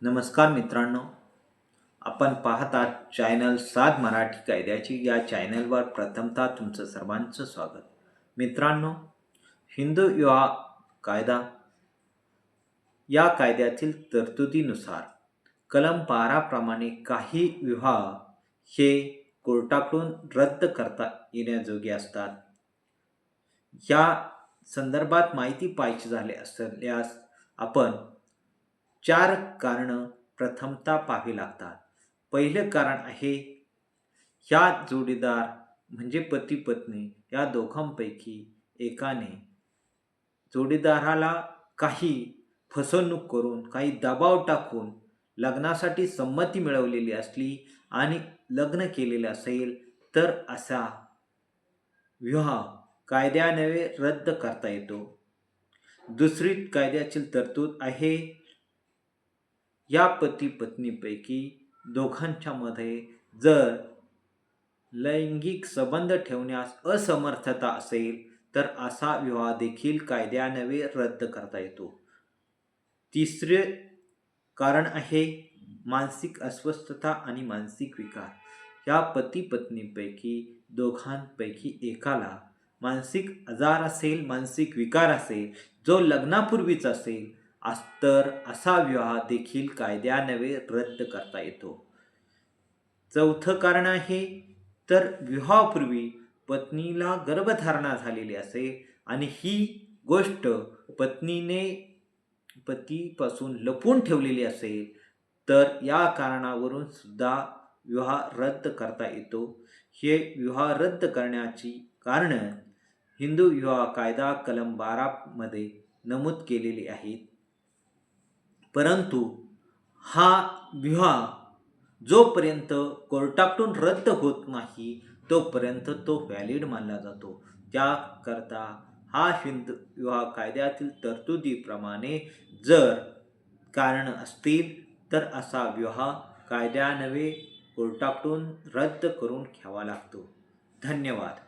नमस्कार मित्रांनो. आपण पाहतात चॅनल सात मराठी कायद्याची. या चॅनलवर प्रथमतः तुमचं सर्वांचं स्वागत. मित्रांनो हिंदू विवाह कायदा. या कायद्यातील तरतुदीनुसार कलम बाराप्रमाणे काही विवाह हे कोर्टाकडून रद्द करता येण्याजोगे असतात. या संदर्भात माहिती पाहिजे झाले असल्यास आपण चार कारणं प्रथमता पाहावी लागतात. पहिलं कारण आहे ह्या जोडीदार म्हणजे पती पत्नी या दोघांपैकी एकाने जोडीदाराला काही फसवणूक करून काही दबाव टाकून लग्नासाठी संमती मिळवलेली असली आणि लग्न केलेलं असेल तर असा विवाह कायद्याने रद्द करता येतो. दुसरी कायद्याची तरतूद आहे या पती पत्नीपैकी दोघांच्या मध्ये जर लैंगिक संबंध ठेवण्यास असमर्थता असेल तर असा विवाह देखील कायद्यानवे रद्द करता येतो. तिसरे कारण आहे मानसिक अस्वस्थता आणि मानसिक विकार. या पती पत्नीपैकी दोघांपैकी एकाला मानसिक आजार असेल मानसिक विकार असेल जो लग्नापूर्वीच असेल तर असा विवाह देखील कायद्यानवे रद्द करता येतो. चौथं कारण आहे तर विवाहापूर्वी पत्नीला गर्भधारणा झालेली असेल आणि ही गोष्ट पत्नीने पतीपासून लपवून ठेवलेली असेल तर या कारणावरून सुद्धा विवाह रद्द करता येतो. हे विवाह रद्द करण्याची कारणं हिंदू विवाह कायदा कलम बारामध्ये नमूद केलेली आहेत. परंतु हा विवाह जोपर्यंत कोर्टातून रद्द होत नाही तोपर्यंत तो व्हॅलिड मानला जातो. त्याकरता हा हिंद विवाह कायद्यातील तरतुदीप्रमाणे जर कारण असतील तर असा विवाह कायद्यानवे कोर्टातून रद्द करून घ्यावा लागतो. धन्यवाद.